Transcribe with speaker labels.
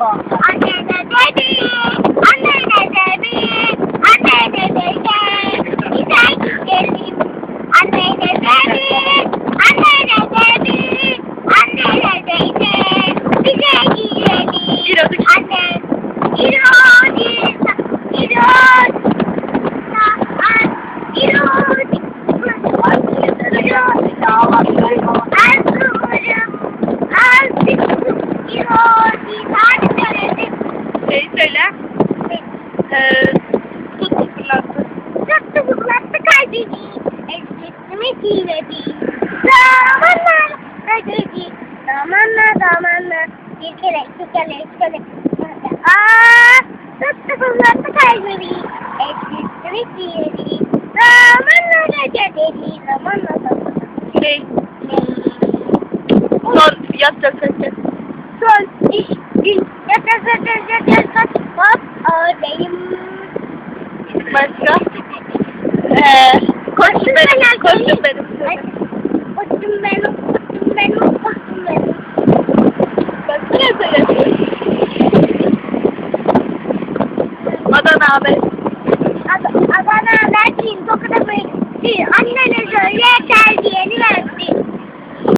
Speaker 1: Anne de dedi, anne de dedi, anne de dedi, güzel gidelim. Anne de dedi, anne de dedi, anne de dedi, güzel.
Speaker 2: İrodik.
Speaker 1: Anne, irodik, irodik, irodik, irodik,
Speaker 2: Şey söyle. Ee, tut fırlattı.
Speaker 1: Tuttu bulattı kalbini, eskisimi siledi. Zamanla ödedi, zamanla zamanla. Bir kere, iki kere, üç kere. Aa, tuttu bulattı kalbini, eskisimi siledi. Zamanla ödedi, zamanla zamanla.
Speaker 2: Şey. Son yatacak.
Speaker 1: Son iş gün hop oradayım.
Speaker 2: Başka? Ee, koştum benim. Koştum benim.
Speaker 1: Koştum benim, koştum benim, koştum benim.
Speaker 2: Başka ne söylüyorsun? Adana.
Speaker 1: Ad- Adana verdiğin